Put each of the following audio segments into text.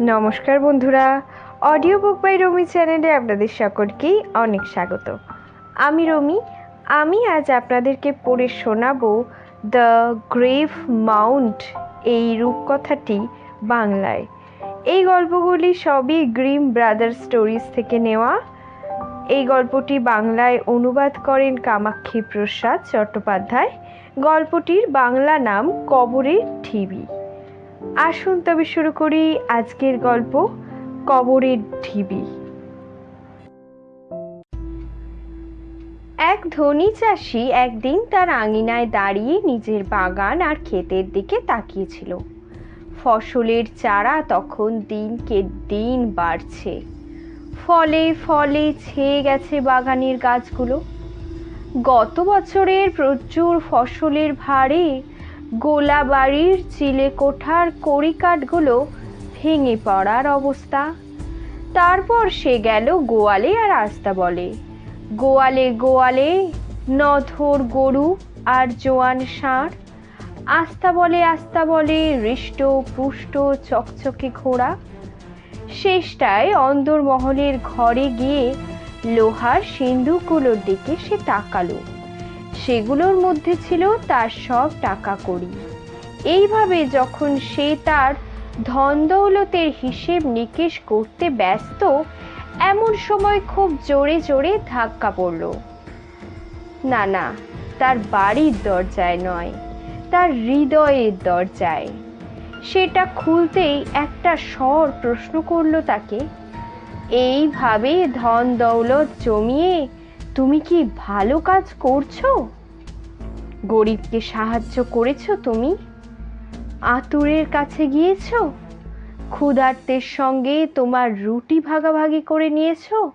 নমস্কার বন্ধুরা। Audio book by রমি চ্যানেলে আপনাদের সকলকেই অনেক স্বাগত। আমি রমি, আমি আজ আপনাদেরকে পড়ে শোনাবো দ্য গ্রেভ মাউন্ট এই রূপকথাটি বাংলায়। এই গল্পগুলি সবই গ্রিম ব্রাদার স্টোরিজ থেকে নেওয়া। এই গল্পটি বাংলায় অনুবাদ করেন কামাক্ষী প্রসাদ চট্টোপাধ্যায়। গল্পটির বাংলা নাম কবরের ঢিবি। আসুন তবে শুরু করি আজকের গল্প, কবরের ঢিবি। এক ধনী চাষি একদিন তার আঙিনায় দাঁড়িয়ে নিজের বাগান আর ক্ষেতের দিকে তাকিয়েছিল। ফসলের চারা তখন দিনকে দিন বাড়ছে। ফলে ফলে ছেয়ে গেছে বাগানের গাছগুলো। গত বছরের প্রচুর ফসলের ভারে গোলা বাড়ির চিলে কোঠার কড়িকাঠগুলো ভেঙে পড়ার অবস্থা। তারপর সে গেল গোয়ালে আর আস্তা বলে। গোয়ালে গোয়ালে নধর গরু আর জোয়ান ষাঁড়। আস্তা বলে আস্তা বলে হৃষ্ট পুষ্ট চকচকে ঘোড়া। শেষটায় অন্দরমহলের ঘরে গিয়ে লোহার সিন্ধুকগুলোর দিকে সে তাকালো। সেগুলোর মধ্যে ছিল তার সব টাকা কড়ি। এইভাবে যখন সে তার ধন দৌলতের হিসেব নিকেশ করতে ব্যস্ত, এমন সময় খুব জোরে জোরে ধাক্কা পড়ল। না না, তার বাড়ির দরজায় নয়, তার হৃদয়ের দরজায়। সেটা খুলতেই একটা স্বর প্রশ্ন করল তাকে, এইভাবে ধন দৌলত জমিয়ে তুমি কি ভালো কাজ করছ? গরিবকে সাহায্য করেছ তুমি? আতুরের কাছে গিয়েছো? ক্ষুধার্তের সঙ্গে তোমার রুটি ভাগাভাগি করে নিয়েছো?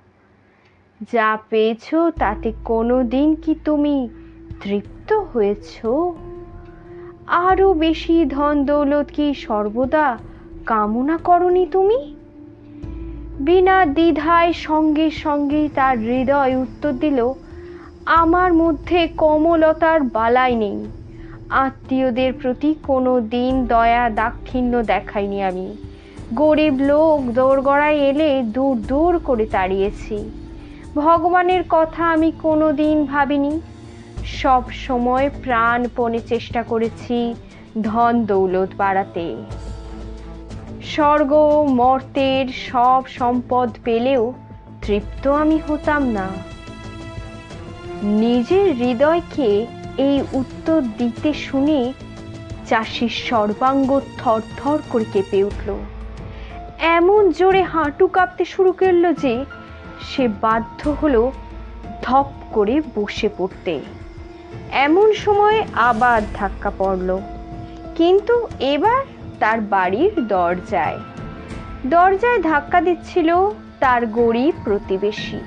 যা পেয়েছ তাতে কোনো দিন কি তুমি তৃপ্ত হয়েছো? আরও বেশি ধন দৌলত কি সর্বদা কামনা করনি তুমি? বিনা দ্বিধায় সঙ্গে সঙ্গে তার হৃদয় উত্তর দিল আমার মধ্যে কমলতার বালাই নেই। আত্মীয়দের প্রতি কোনো দিন দয়া দাক্ষিণ্য দেখাইনি আমি। গরিব লোক দোরগড়ায় এলে দূর দূর করে তাড়িয়েছি। ভগবানের কথা আমি কোনো দিন ভাবিনি। সব সময় প্রাণপণে চেষ্টা করেছি ধন দৌলত বাড়াতে। স্বর্গ, মর্তের সব সম্পদ পেলেও তৃপ্ত আমি হতাম না। নিজের হৃদয়কে এই উত্তর দিতে শুনে চাষির সর্বাঙ্গ থরথর করে কেঁপে উঠল। এমন জোরে হাঁটু কাঁপতে শুরু করল যে সে বাধ্য হলো ধপ করে বসে পড়তে। এমন সময় আবার ধাক্কা পড়ল। কিন্তু এবার তার বাড়ির দরজায়। দরজায় ধাক্কা দিচ্ছিল তার গরিব প্রতিবেশী।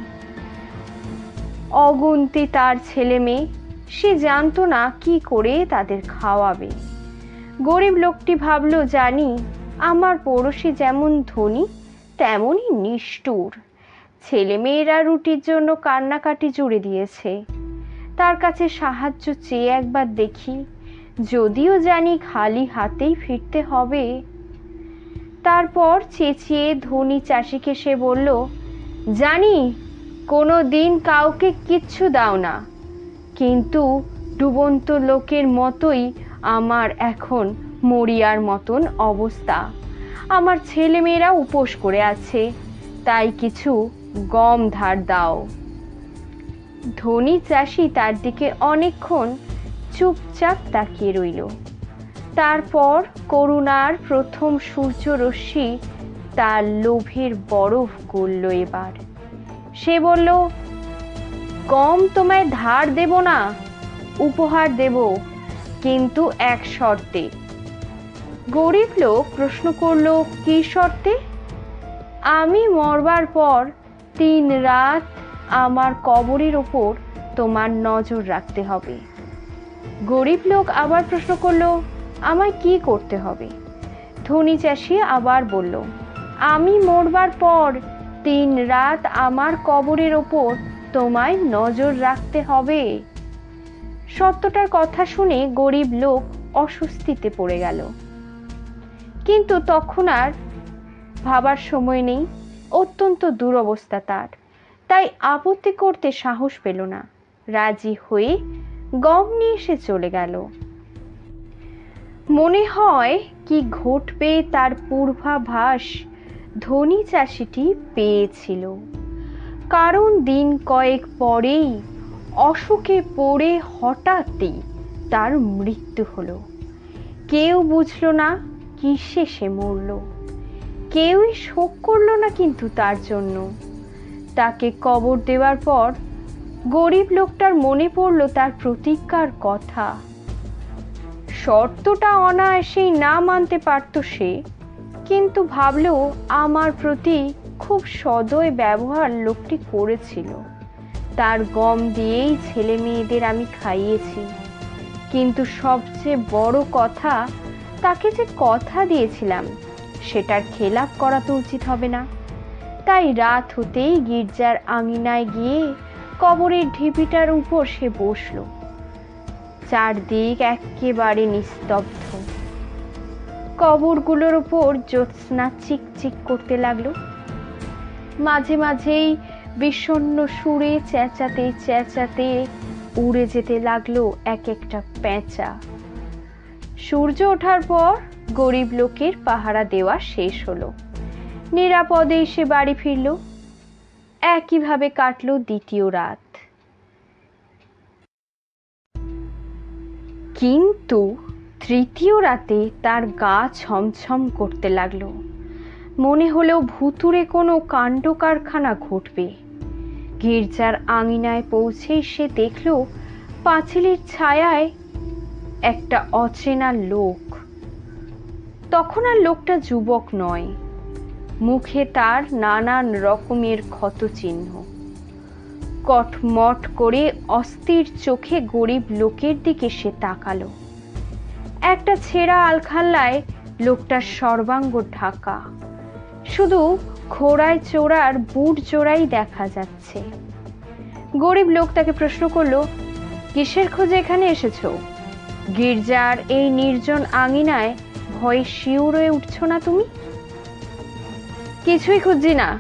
অগুন্তি তার ছেলে মেয়ে। সে জানতো না কি করে তাদের খাওয়াবে। গরিব লোকটি ভাবলো, জানি, আমার পড়োশি যেমন ধনী, তেমনই নিষ্ঠুর। ছেলেমেয়েরা রুটির জন্য কান্নাকাটি জুড়ে দিয়েছে। তার কাছে সাহায্য চেয়ে একবার দেখি। যদিও জানি খালি হাতেই ফিরতে হবে। তারপর চেঁচিয়ে ধনী চাষিকে সে বলল, জানি কোনো দিন কাউকে কিচ্ছু দাও না। কিন্তু ডুবন্ত লোকের মতোই আমার এখন মরিয়ার মতন অবস্থা। আমার ছেলেমেয়েরা উপোস করে আছে, তাই কিছু গম ধার দাও। ধনী চাষি তার দিকে অনেকক্ষণ চুপচাপ তাকিয়ে রইল। তারপর করুণার প্রথম সূর্যরশ্মি তার লোভের বরফ গলল এবার। সে বলল কম তোমায় ধার দেব না, উপহার দেব, কিন্তু এক শর্তে। গরিব লোক প্রশ্ন করল, কি শর্তে? আমি মরবার পর তিন রাত আমার কবরের ওপর তোমার নজর রাখতে হবে। গরিব লোক আবার প্রশ্ন করল, আমায় কি করতে হবে? ধনী চাষি আবার বলল, আমি মরবার পর তিন রাত আমার কবরের ওপর তোমায় নজর রাখতে হবে। সত্যটার কথা শুনে গরিব লোক অস্বস্তিতে পড়ে গেল। কিন্তু তখন আর ভাবার সময় নেই, অত্যন্ত দুরবস্থা তার। তাই আপত্তি করতে সাহস পেল না। রাজি হয়ে গম নিয়ে এসে চলে গেল। মনে হয় কি ঘটবে তার পূর্বাভাস ধনী চাষিটি পেয়েছিল। কারণ দিন কয়েক পরেই অসুখে পড়ে হঠাৎই তার মৃত্যু হলো। কেউ বুঝলো না কিসে সে মরল। কেউই শোক করল না কিন্তু তার জন্য। তাকে কবর দেওয়ার পর গরিব লোকটার মনে পড়ল তার প্রতিজ্ঞার কথা। শর্তটা অনায়াসেই না মানতে পারত সে। কিন্তু ভাবলেও আমার প্রতি খুব সদয় ব্যবহার লোকটি করেছিল। তার গম দিয়েই ছেলে মেয়েদের আমি খাইয়েছি। কিন্তু সবচেয়ে বড় কথা, তাকে যে কথা দিয়েছিলাম, সেটার খেলাপ করা তো উচিত হবে না। তাই রাত হতেই গির্জার আঙিনায় গিয়ে কবরের ঢিপিটার উপর সে বসল। চারদিক একেবারে নিস্তব্ধ। কবরগুলোর উপর জ্যোৎস্না চিকচিক করতে লাগল। মাঝে মাঝেই বিষণ্ণ সুরে চেঁচাতে চেঁচাতে উড়ে যেতে লাগল এক একটা পেঁচা। সূর্য ওঠার পর গরিব লোকের পাহারা দেওয়া শেষ হলো। নিরাপদে সে বাড়ি ফিরল। একইভাবে কাটলো দ্বিতীয় রাত। কিন্তু তৃতীয় রাতে তার গা ছমছম করতে লাগল। মনে হলেও ভুতুরে কোনো কাণ্ড কারখানা ঘটবে। গির্জার আঙিনায় পৌঁছেই সে দেখল পাঁচিলের ছায়ায় একটা অচেনা লোক। তখন আর লোকটা যুবক নয়। মুখে তার নানান রকমের ক্ষত চিহ্ন কটমট করে অস্থির চোখে গরিব লোকের দিকে সে তাকালো। একটা ছেঁড়া আলখাল্লায় লোকটার সর্বাঙ্গ ঢাকা। শুধু ঘোড়ায় চোরার বুট জোড়াই দেখা যাচ্ছে। গরিব লোক তাকে প্রশ্ন করল, কিসের খোঁজে এখানে এসেছ? গির্জার এই নির্জন আঙিনায় ভয়ে শিউরে উঠছ না তুমি? কিছুই খুঁজছি না।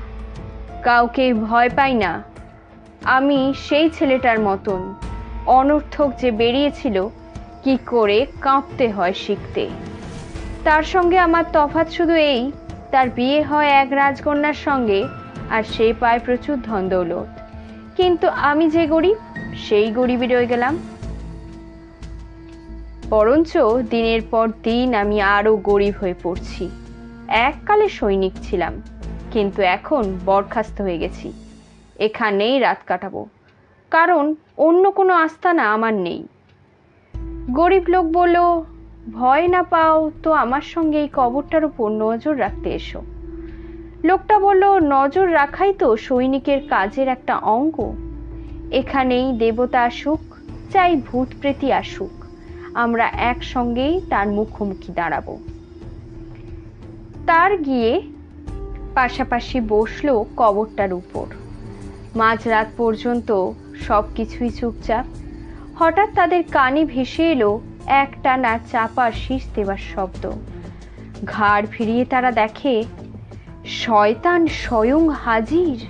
কাউকে ভয় পাই না। আমি সেই ছেলেটার মতন। অনর্থক যে বেরিয়েছিল কি করে কাঁপতে হয় শিখতে। তার সঙ্গে আমার তফাৎ শুধু এই, তার বিয়ে হয় এক রাজকন্যার সঙ্গে, আর সে পায় প্রচুর ধন দৌলত কিন্তু আমি যে গরিব, সেই গরিবই রয়ে গেলাম। বরঞ্চ দিনের পর দিন আমি আরও গরিব হয়ে পড়ছি। এককালে সৈনিক ছিলাম, কিন্তু এখন বরখাস্ত হয়ে গেছি। এখানেই রাত কাটাবো। কারণ অন্য কোনো আস্থানা আমার নেই। গরিব লোক বলল, ভয় না পাও, তো আমার সঙ্গে এই কবরটার উপর নজর রাখতে এসো। লোকটা বলল, নজর রাখাই তো সৈনিকের কাজের একটা অঙ্গ। এখানেই দেবতা আসুক, চাই ভূত প্রেতী আসুক। আমরা একসঙ্গেই তার মুখোমুখি দাঁড়াব। তার গিয়ে পাশাপাশি বসল কবরটার উপর। মাঝরাত পর্যন্ত সব কিছুই চুপচাপ। হঠাৎ তাদের কানে ভেসে এলো একটানা চাপার শীষ দেওয়ার শব্দ। ঘাড় ফিরিয়ে তারা দেখে, শয়তান স্বয়ং হাজির?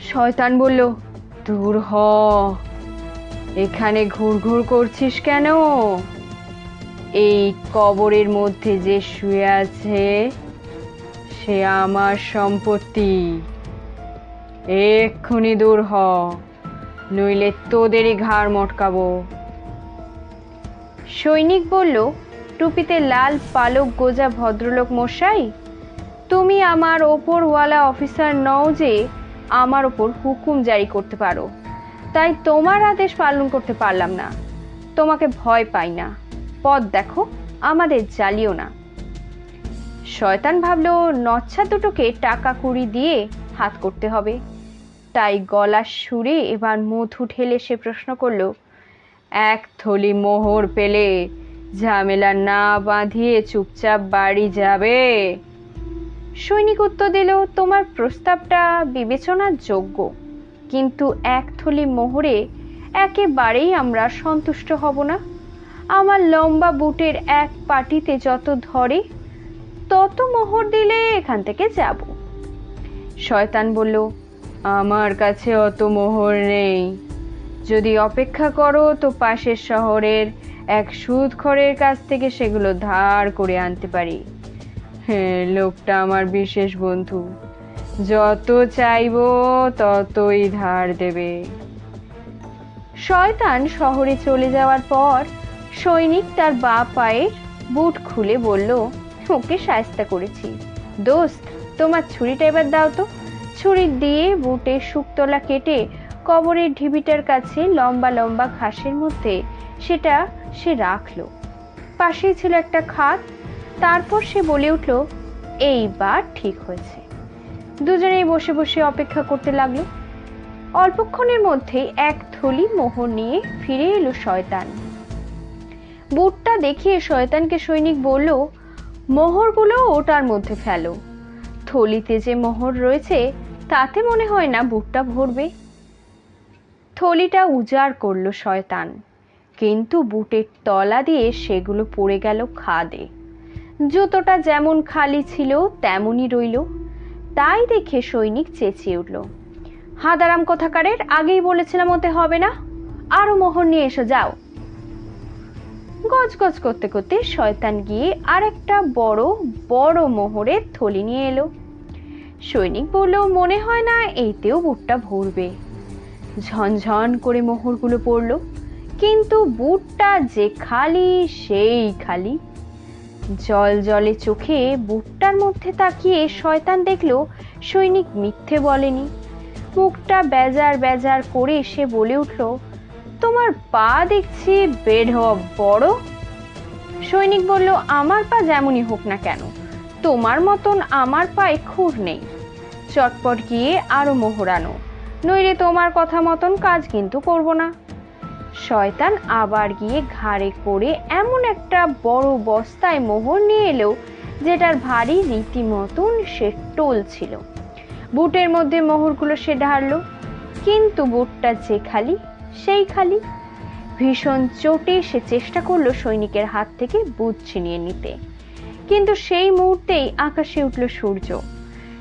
শয়তান বলল, দূর হ। এখানে ঘুরঘুর করছিস কেন? এই কবরের মধ্যে যে শুয়ে আছে, সে আমার সম্পত্তি। এক্ষুনি দূর হ। নইলে তোদেরই ঘাড় মটকাবো। সৈনিক বলল, টুপিতে লাল পালক গোজা ভদ্রলোক মশাই, তুমি আমার ওপরওয়ালা অফিসার নও যে আমার ওপর হুকুম জারি করতে পারো। তাই তোমার আদেশ পালন করতে পারলাম না। তোমাকে ভয় পাই না। পথ দেখো, আমাদের জ্বালিও না। শয়তান ভাবলো, নচ্ছা দুটোকে টাকা কুড়ি দিয়ে হাত করতে হবে। তাই গলার সুরে এবার মধু ঠেলে সে প্রশ্ন করল, এক থলি মোহর পেলে ঝামেলা না বাঁধিয়ে চুপচাপ বাড়ি যাবে? সৈনিক উত্তর দিল, তোমার প্রস্তাবটা বিবেচনার যোগ্য, কিন্তু এক থলি মোহরে একেবারেই আমরা সন্তুষ্ট হব না। আমার লম্বা বুটের এক পাটিতে যত ধরে, তত মোহর দিলে এখান থেকে যাব। শয়তান বলল আমার কাছে অত মোহর নেই। যদি অপেক্ষা করো তো পাশের শহরের এক সুদখরের কাছ থেকে সেগুলো ধার করে আনতে পারি। হ্যাঁ লোকটা আমার বিশেষ বন্ধু। যত চাইব ততই ধার দেবে। শয়তান শহরে চলে যাওয়ার পর সৈনিক তার বা পায়ের বুট খুলে বলল, ওকে সায়স্তা করেছি। দোস্ত, তোমার ছুরিটা এবার দাও তো। ছুরি দিয়ে বুটের শুকতলা কেটে কবরের ঢিবিটার কাছে লম্বা লম্বা ঘাসের মধ্যে সেটা সে রাখল। পাশেই ছিল একটা খাত। তারপর সে বলে উঠল, এইবার ঠিক হয়েছে। দুজনেই বসে বসে অপেক্ষা করতে লাগল। অল্পক্ষণের মধ্যে এক থলি মোহর নিয়ে ফিরে এলো শয়তান। বুটটা দেখিয়ে শয়তানকে সৈনিক বলল, মোহরগুলো ওটার মধ্যে ফেলো। থলিতে যে মোহর রয়েছে তাতে মনে হয় না বুটটা ভরবে। থলিটা উজাড় করল শয়তান। কিন্তু বুটের তলা দিয়ে সেগুলো পড়ে গেল খাদে। জুতোটা যেমন খালি ছিল, তেমনই রইল। তাই দেখে সৈনিক চেঁচিয়ে উঠল। হাদারাম কথাকারের? আগেই বলেছিলাম ওতে হবে না। আরও মোহর নিয়ে এসো, যাও। গজগজ করতে করতে শয়তান গিয়ে আরেকটা বড় বড় মোহরের থলি নিয়ে এলো। সৈনিক বলল মনে হয় না এইতেও বুটটা ভরবে। ঝনঝন করে মোহরগুলো পড়ল, কিন্তু বুটটা যে খালি, সেই খালি। জল জলে চোখে বুটটার মধ্যে তাকিয়ে শয়তান দেখল, সৈনিক মিথ্যে বলেনি। মুখটা বেজার বেজার করে সে বলে উঠল, তোমার পা দেখছি বেড হওয়া বড়? সৈনিক বলল, আমার পা যেমনই হোক না কেন। তোমার মতন আমার পায়ে খুর নেই। চটপট গিয়ে আরও মোহরানো নইলে তোমার কথা মতন কাজ কিন্তু করব না। শয়তান আবার গিয়ে ঘাড়ে করে এমন একটা বড় বস্তায় মোহর নিয়ে এলো, যেটার ভারী রীতিমতন সে টোল ছিল। বুটের মধ্যে মোহরগুলো সে ঢাললো, কিন্তু বুটটা যে খালি, সেই খালি। ভীষণ চোটে সে চেষ্টা করল সৈনিকের হাত থেকে বুট ছিনিয়ে নিতে। কিন্তু সেই মুহূর্তেই আকাশে উঠল সূর্য।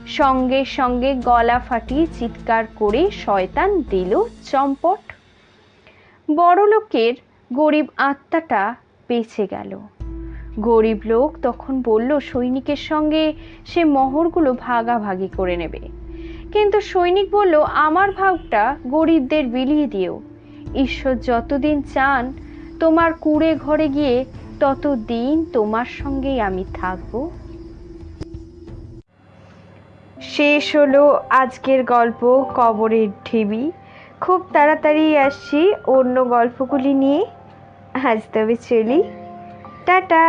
সঙ্গে সঙ্গে গলা ফাটিয়ে চিৎকার করে শয়তান দিল চম্পট। বড় লোকের গরিব আত্মাটা বেঁচে গেল। গরিব লোক তখন বলল, সৈনিকের সঙ্গে সে মোহরগুলো ভাগাভাগি করে নেবে। কিন্তু সৈনিক বলল, আমার ভাগটা গরিবদের বিলিয়ে দিও। ঈশ্বর যতদিন চান, তোমার কুড়ে ঘরে গিয়ে ততদিন তোমার সঙ্গেই আমি থাকব। শেষ হলো আজকের গল্প কবরের ঢিবি। খুব তাড়াতাড়ি আসছি অন্য গল্পগুলি নিয়ে। আজ তবে চলি। টাটা!